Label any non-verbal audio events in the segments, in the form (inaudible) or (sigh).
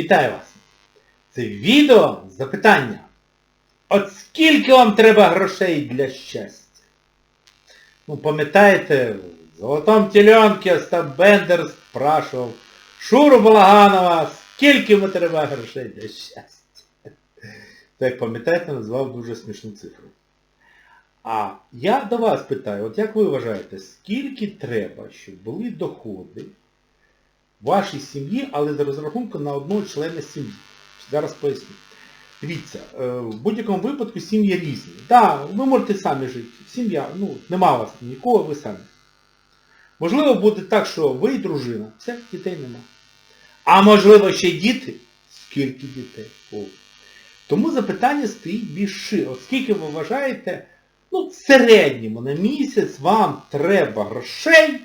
Вітаю вас! Це відео запитання. От скільки вам треба грошей для щастя? Ну, пам'ятаєте, в Золотому теленке Остап Бендер спрашував Шуру Балаганова, скільки йому треба грошей для щастя? (laughs) Так, пам'ятаєте, назвав дуже смішну цифру. А я до вас питаю, от як ви вважаєте, скільки треба, щоб були доходи вашій сім'ї, але за розрахунку на одного члена сім'ї. Зараз поясню. Дивіться, е, в будь-якому випадку сім'ї різні. Так, ви можете самі жити. Сім'я, ну, нема вас нікого, ви самі. Можливо, буде так, що ви і дружина. Все, дітей нема. А можливо ще й діти? Скільки дітей? О. Тому запитання стоїть більш широко. От скільки ви вважаєте, ну, в середньому на місяць вам треба грошей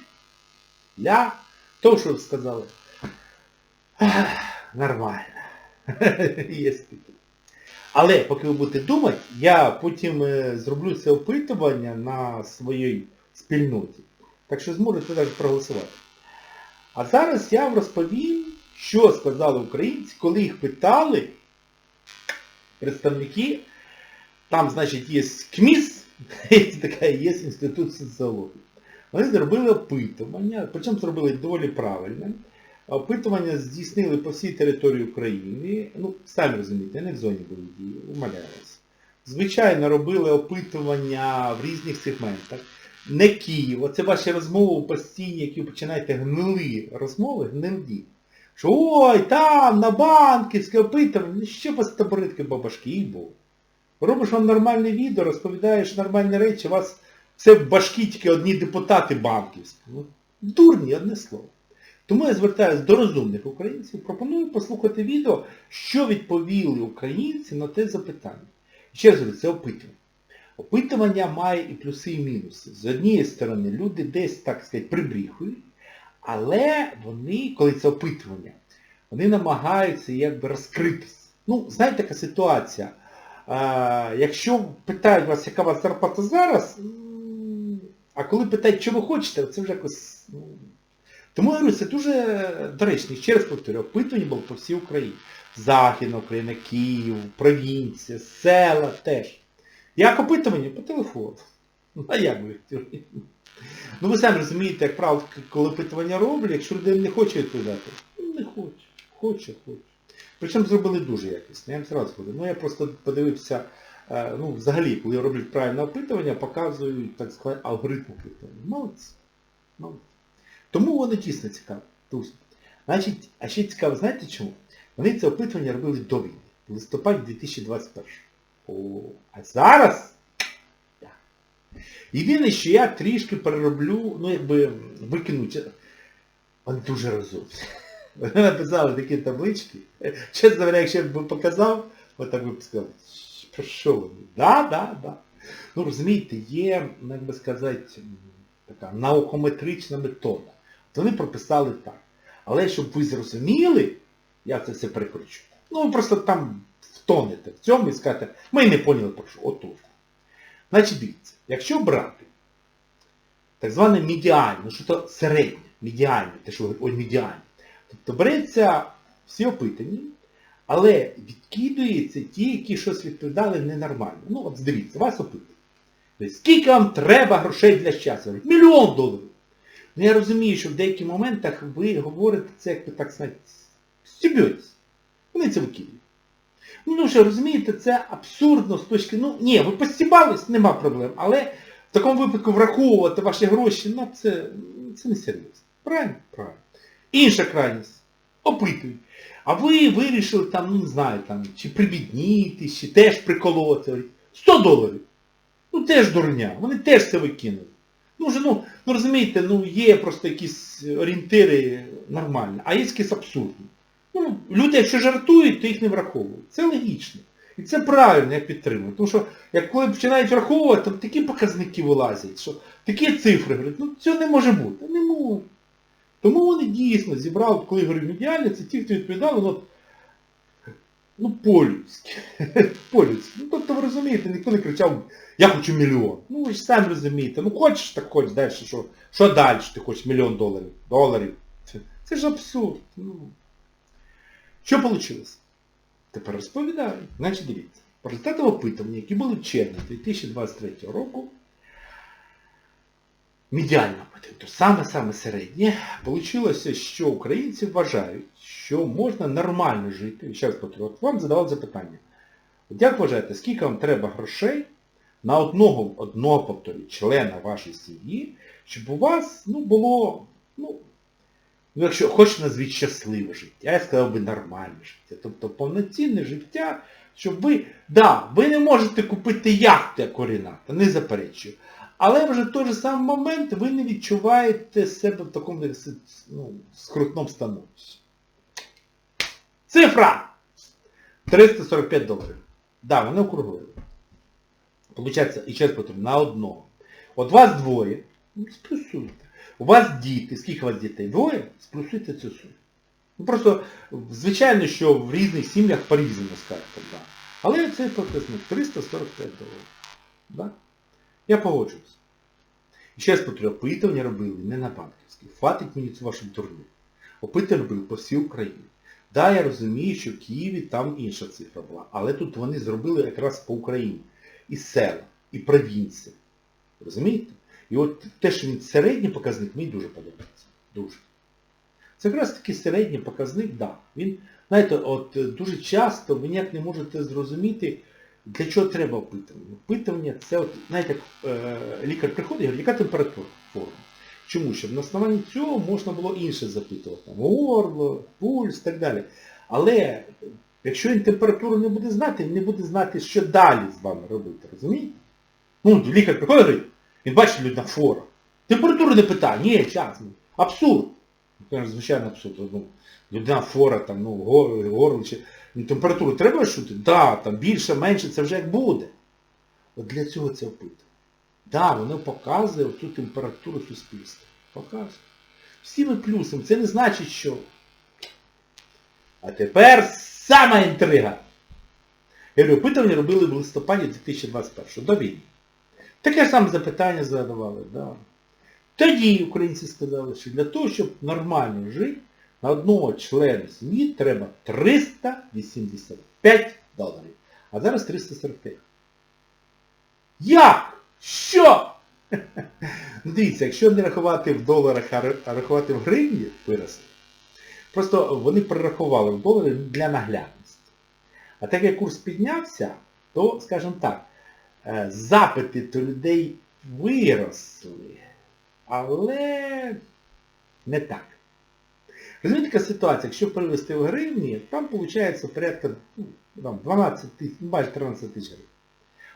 для того, що ви сказали. Нормально. (laughs) Але поки ви будете думати, я потім е, зроблю це опитування на своїй спільноті. Так що зможете навіть проголосувати. А зараз я вам розповім, що сказали українці, коли їх питали представники, там, значить, є КМІС, (laughs) така є інститут соціології. Вони зробили опитування, причому зробили доволі правильне. Опитування здійснили по всій території України. Ну, самі розумієте, не в зоні бойових дій, умаляюсь. Звичайно, робили опитування в різних сегментах. Не Київ, оце ваші розмови постійні, які ви починаєте гнили розмови, гнилі. Що ой, там, на банківське опитування, ну що вас таборитки бабашки, і Бог. Робиш вам нормальне відео, розповідаєш нормальні речі, вас все в башкі тільки одні депутати банківські. Ну, дурні, одне слово. Тому я звертаюся до розумних українців, пропоную послухати відео, що відповіли українці на те запитання. Ще раз говорю, це опитування. Опитування має і плюси, і мінуси. З однієї сторони, люди десь, так сказати, прибріхують, але вони, коли це опитування, вони намагаються якби розкритися. Ну, знаєте, така ситуація. Якщо питають вас, яка у вас зарплата зараз, а коли питають, що ви хочете, це вже якось... Ну, тому я говорю, це дуже доречно. Ще раз повторю, опитування було по всій Україні. Західна Україна, Київ, провінція, села теж. Як опитування? По телефону. Ну, (laughs) а як ви? (laughs) Ну ви самі розумієте, як правило, коли опитування роблять, якщо людина не хоче відповідати, ну не хоче. Хоче, хоче. Причому зробили дуже якісно, я вам зразу говорю. Ну я просто подивився, ну взагалі, коли роблять правильне опитування, показують, так сказати, алгоритм опитування. Молодці. Молодці. Тому воно дійсно цікаво. Значить, а ще цікаво, знаєте чому? Вони це опитування робили до війни, в листопаді 2021. О, а зараз... Так. Єдине, що я трішки перероблю, ну якби викину, вони дуже розумні. Вони написали такі таблички. Чесно говоря, якщо я б показав, от так би б сказали, про що вони? Да, да, да. Ну розумієте, є, ну, як би сказати, така наукометрична метода. Вони прописали так. Але щоб ви зрозуміли, я це все перекручу. Ну ви просто там втонете в цьому і скажете, ми не поняли про що. Отож. Значить, дивіться, якщо брати так зване медіальне, ну що то середнє, медіальне, те, що говорять, ой, медіальне. Тобто береться всі опитані, але відкидується ті, які щось відповідали ненормально. Ну от дивіться, вас опитують. Скільки вам треба грошей для щастя? Мільйон доларів. Ну я розумію, що в деяких моментах ви говорите це, як би так сказати, стібетесь. Вони це викидують. Ну що, розумієте, це абсурдно з точки, ну ні, ви постібались, нема проблем, але в такому випадку враховувати ваші гроші, ну це, це не серйозно. Правильно? Правильно. Інша крайність. Опитують. А ви вирішили там, ну не знаю, там, чи прибіднітись, чи теж приколоти. 100 доларів. Ну теж дурня. Вони теж це викинули. Ну вже, ну, ну розумієте, ну є просто якісь орієнтири нормальні, а є якісь абсурдні. Ну, люди, якщо жартують, то їх не враховують. Це логічно. І це правильно, я підтримую. Тому що, як коли починають враховувати, то такі показники вилазять, що такі цифри, говорять, ну цього не може бути. Не може. Тому вони дійсно зібрали, коли я говорю медіальні, це ті, хто відповідали, ну, ну по-людськи. (laughs) по-людськи. Ну, тобто ви розумієте, ніхто не кричав, я хочу мільйон. Ну ви ж самі розумієте, ну хочеш, так хоч далі, що, що далі ти хочеш мільйон доларів? Доларів. Це, ж абсурд. Ну. Що вийшло? Тепер розповідаю. Значить, дивіться. По результатам опитування, які були в червні 2023 року, медіально опитування, то саме-саме середнє, вийшло, що українці вважають, що можна нормально жити. Ще раз от вам задавали запитання. От як вважаєте, скільки вам треба грошей на одного, одного повторюю, члена вашої сім'ї, щоб у вас ну, було, ну, ну, якщо хочете назвіть щасливе життя, я сказав би нормальне життя. Тобто повноцінне життя, щоб ви, да, ви не можете купити яхту, як Оріната, не заперечую. Але вже в той же самий момент ви не відчуваєте себе в такому ну, скрутному становищі. Цифра! 345 доларів. Да, вони округлили. Получається, і ще повторю, на одного. От вас двоє, ну, сплюсуйте. У вас діти, скільки у вас дітей? Двоє? Сплюсуйте цю суму. Ну просто, звичайно, що в різних сім'ях по-різному скажете, да. Але цей показник 345 доларів. Да? Я погоджуюсь. І ще раз повторю, опитування робили не на банківській. Хватить мені цю вашу дурню. Опитування робили по всій Україні. Да, я розумію, що в Києві там інша цифра була, але тут вони зробили якраз по Україні. І села, і провінція. Розумієте? І от те, що він середній показник, мені дуже подобається. Дуже. Це якраз таки середній показник, так. Да. Він, знаєте, от дуже часто ви ніяк не можете зрозуміти, для чого треба опитування. Опитування це, от, знаєте, е, лікар приходить і говорить, яка температура форми. Чому? Щоб на основанні цього можна було інше запитувати. Там, горло, пульс і так далі. Але якщо він температуру не буде знати, він не буде знати, що далі з вами робити. Розумієте? Ну, лікар приходить він бачить людина фора. Температуру не питає, ні, час. Абсурд. Ну, Звичайно абсурд. Ну, людина фора, там, ну, горло чи... Ну, температуру треба шути? Так, да, там більше, менше, це вже як буде. От для цього це опитування. Да, воно показує цю температуру суспільства. Показує. Всіми плюсами. Це не значить, що. А тепер сама інтрига. Я говорю, опитування робили в листопаді 2021 до війни. Таке саме запитання задавали, да. Тоді українці сказали, що для того, щоб нормально жити, на одного члена сім'ї треба 385 доларів. А зараз 345. Як? Що? Ну, Дивіться, якщо не рахувати в доларах, а рахувати в гривні, виросли. Просто вони перерахували в долари для наглядності. А так як курс піднявся, то, скажімо так, е, запити до людей виросли. Але не так. Розумієте, така ситуація, якщо перевести в гривні, там виходить порядка ну, там, 12 тисяч, ну, майже 13 тисяч гривень.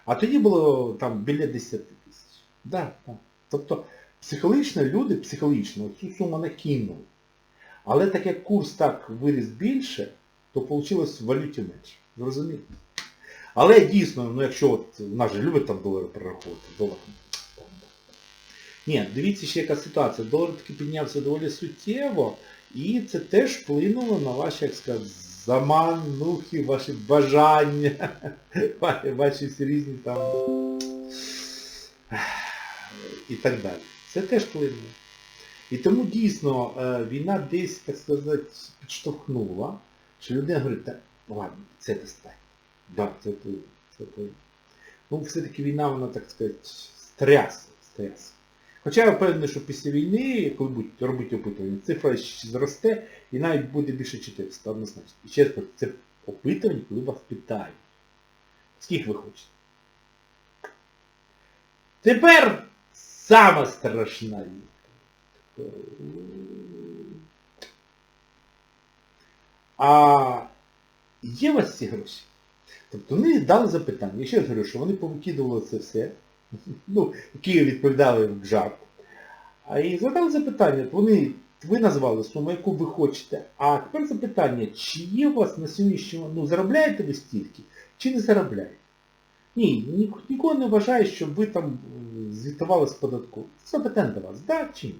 А тоді було там біля 10 тисяч. Да. Тобто психологічно люди психологічно цю суму накинули. Але так як курс так виріс більше, то вийшло в валюті менше. Зрозумієте? Але дійсно, ну якщо от у нас же любить там долари перераховувати, долар. Ні, дивіться ще яка ситуація. Долар таки піднявся доволі суттєво, і це теж вплинуло на ваші, як сказати, заманухи, ваші бажання, (laughs) ваші- всі різні там і так далі. Це теж вплинуло. І тому дійсно е, війна десь, так сказати, підштовхнула, що людина говорить, так, ладно, це достатньо. Да, це це вплинуло. Ну, все-таки війна, вона, так сказати, стрясла, стрясла. Хоча я впевнений, що після війни, коли будуть робити опитування, цифра зросте і навіть буде більше 400, однозначно. І ще раз це опитування, коли вас питають. Скільки ви хочете? Тепер сама страшна. А є у вас ці гроші? Тобто вони дали запитання. Я ще раз говорю, що вони повикидували це все. Ну, які відповідали в жарт. І задали запитання, вони, ви назвали суму, яку ви хочете. А тепер запитання, чи є у вас на сьогоднішньому, ну заробляєте ви стільки, чи не заробляєте? Ні, ні, нікого не вважає, щоб ви там звітували з податку. Запитання до вас, да чи ні?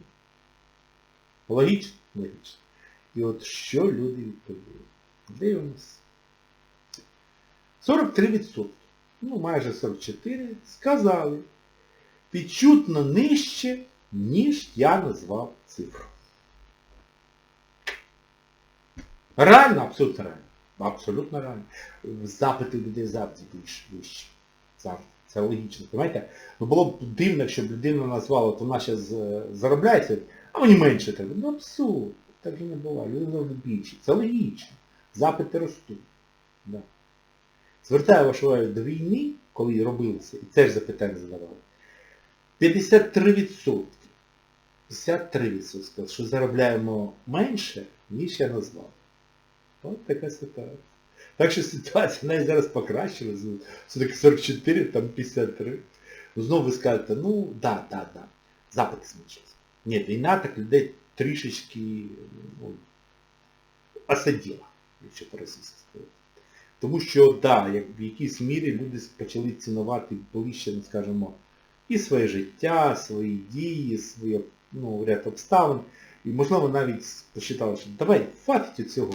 Логічно? Логічно. І от що люди відповіли? Дивимось. 43%, ну майже 44%, сказали відчутно нижче, ніж я назвав цифру. Реально, абсолютно реально. Абсолютно реально. Запити людей завжди більш вищі. Це логічно. Понимаєте? Ну було б дивно, якщо б людина назвала, от вона зараз заробляє, це, а мені менше треба. Ну абсурд. Так і не буває. Люди завжди більші. Це логічно. Запити ростуть. Да. Звертаю вашу увагу до війни, коли робилося, і це ж запитання задавали. 53%. 53% сказали, що заробляємо менше, ніж я назвав. От така ситуація. Так що ситуація навіть зараз покращилась. Все-таки 44, там 53. Ну, знову ви скажете, ну, да, да, да. Запити зменшилися. Ні, війна так людей трішечки ну, осадила, якщо по-російськи сказати. Тому що, да, як в якійсь мірі люди почали цінувати ближче, скажімо, і своє життя, свої дії, свої ну, ряд обставин. І, можливо, навіть посчитали, що давай, хватить цього.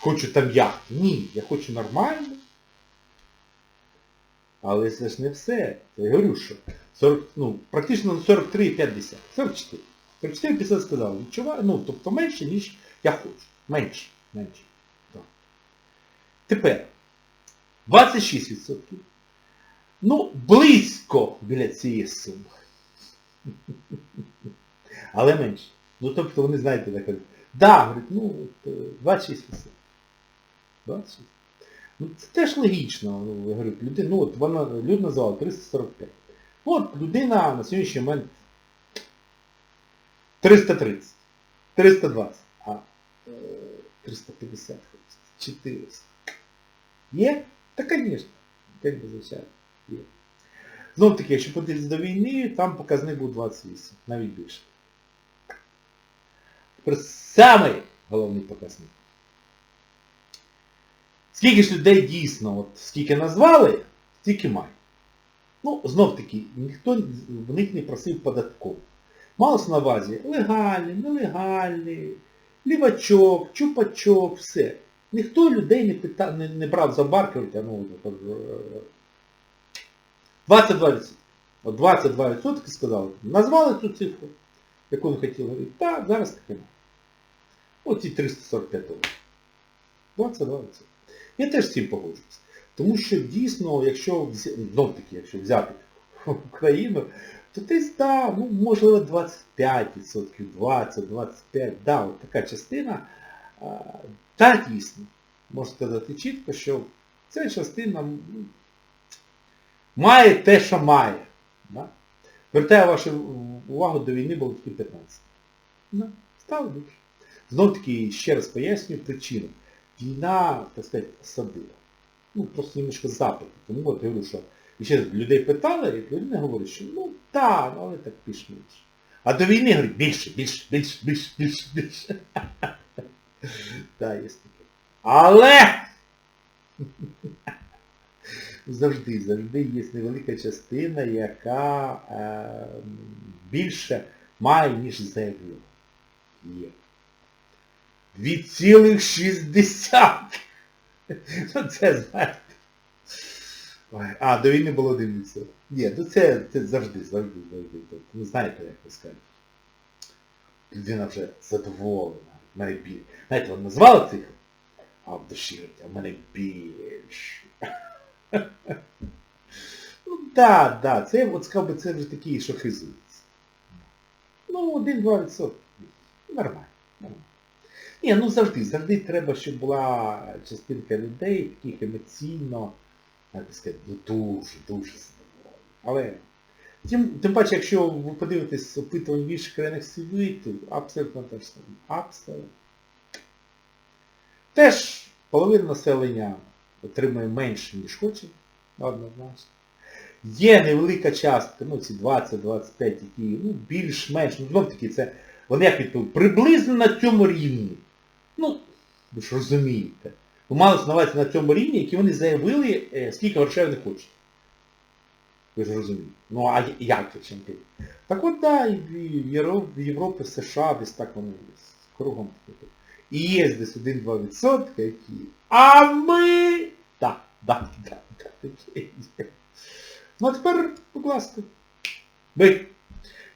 Хочу там я. Ні, я хочу нормально. Але це ж не все. Я говорю, що 40, ну, практично 43,50. 44. 44,50 сказали. Відчуваю, ну, тобто менше, ніж я хочу. Менше. Менше. Тепер 26%. Ну, близько біля цієї суми. (laughs) Але менше. Ну тобто вони, знаєте, так кажуть, да, говорить, ну, от, е, 26%. 26. Ну це теж логічно, ну, я людина, ну от вона, людина назвала 345. Ну от людина на сьогоднішній момент 330, 320, а е, 350, 400. Є? Та, звісно. звичайно, є. Знов таки, якщо подивитися до війни, там показник був 28, навіть більше. Тепер самий головний показник. Скільки ж людей дійсно, от скільки назвали, стільки мають. Ну, знов таки, ніхто в них не просив податково. Малося на увазі легальний, нелегальний, лівачок, чупачок, все. Ніхто людей не питав, не, не брав за барки, ну, 22%. От 22% сказали, назвали цю цифру, яку не хотіли. Говорити, так, зараз таке. Оці 345 доларів. 22%. Я теж з цим погоджуюся. Тому що дійсно, якщо знов таки, якщо взяти (laughs) Україну, то десь, да, ну, можливо 25%, 20, 25, да, от така частина, та дійсно, можна сказати чітко, що ця частина ну, має те, що має. Да? Звертаю вашу увагу, до війни було тільки 15. Да, стало більше. Знов таки, ще раз пояснюю причину. Війна, так сказати, садила. Ну, просто немножко запит. Тому от я говорю, що ще людей питали, і людина говорить, що ну так, але так більш-менш. А до війни говорить, більше, більше, більше, більше, більше, більше. Так, є таке. Але (laughs) завжди, завжди є невелика частина, яка е, більше має, ніж заявила. Є. 2,60. (laughs) Ну це знаєте. А, до війни було 1%. Ні, ну це, це завжди, завжди, завжди. Ну знаєте, як ви скажете. Людина вже задоволена. Мене більше. Знаєте, вони назвали цифру, а в душі, а в мене більше. Ну так, да, це, от сказав би, це вже такі, що хизуються. Ну, 1-2%. Нормально, нормально. Ні, ну завжди, завжди треба, щоб була частинка людей, таких емоційно, би сказати, ну, дуже, дуже задоволені. Але тим, тим паче, якщо ви подивитесь опитування в інших країнах світу, абсолютно те ж саме. Абсолютно. Теж половина населення отримує менше, ніж хоче, однозначно. Є невелика частка, ну ці 20-25, які ну, більш-менш, ну знов таки це, вони як відповідь, приблизно на цьому рівні. Ну, ви ж розумієте. Ви мали знавати на цьому рівні, які вони заявили, е, скільки грошей вони хочуть. Ви ж. Ну а як це чим? Так от да, і в Європі, США десь так вони кругом. І є десь 1-2%, які... А ми... Так, так, так, так, такі є. Ну а тепер, будь ласка. Ви.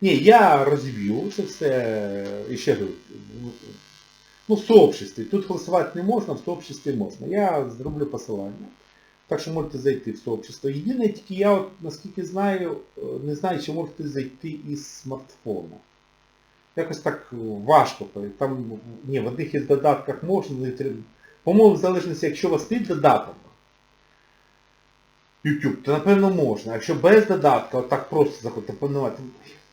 Ні, я розіб'ю це все. І ще говорю, Ну, в сообществі. Тут голосувати не можна, в сообществі можна. Я зроблю посилання. Так що можете зайти в сообщество. Єдине, тільки я, от, наскільки знаю, е, не знаю, чи можете зайти із смартфона. Якось так важко. Там, ні, в одних із додатках можна. По-моєму, в залежності, якщо у вас стоїть додаток, YouTube, то напевно можна. Якщо без додатка, отак просто заходити панувати.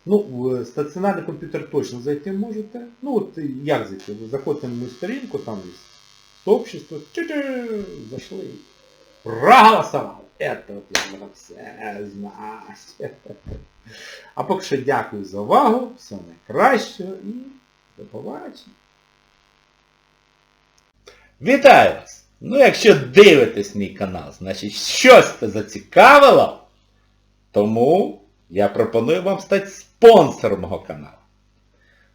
Ну, в стаціонарний комп'ютер точно зайти можете. Ну от як зайти? Заходите на мою сторінку, там є сообщество, тю-тю, зайшли. Проголосували. Это от я про все знаю. (laughs) А поки що дякую за увагу, всього найкращого і до побачення. Вітаю вас! Ну, якщо дивитесь мій канал, значить щось це зацікавило, тому я пропоную вам стати спонсором мого каналу.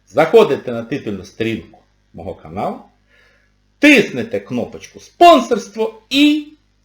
Заходите на титульну сторінку мого каналу, тиснете кнопочку спонсорство і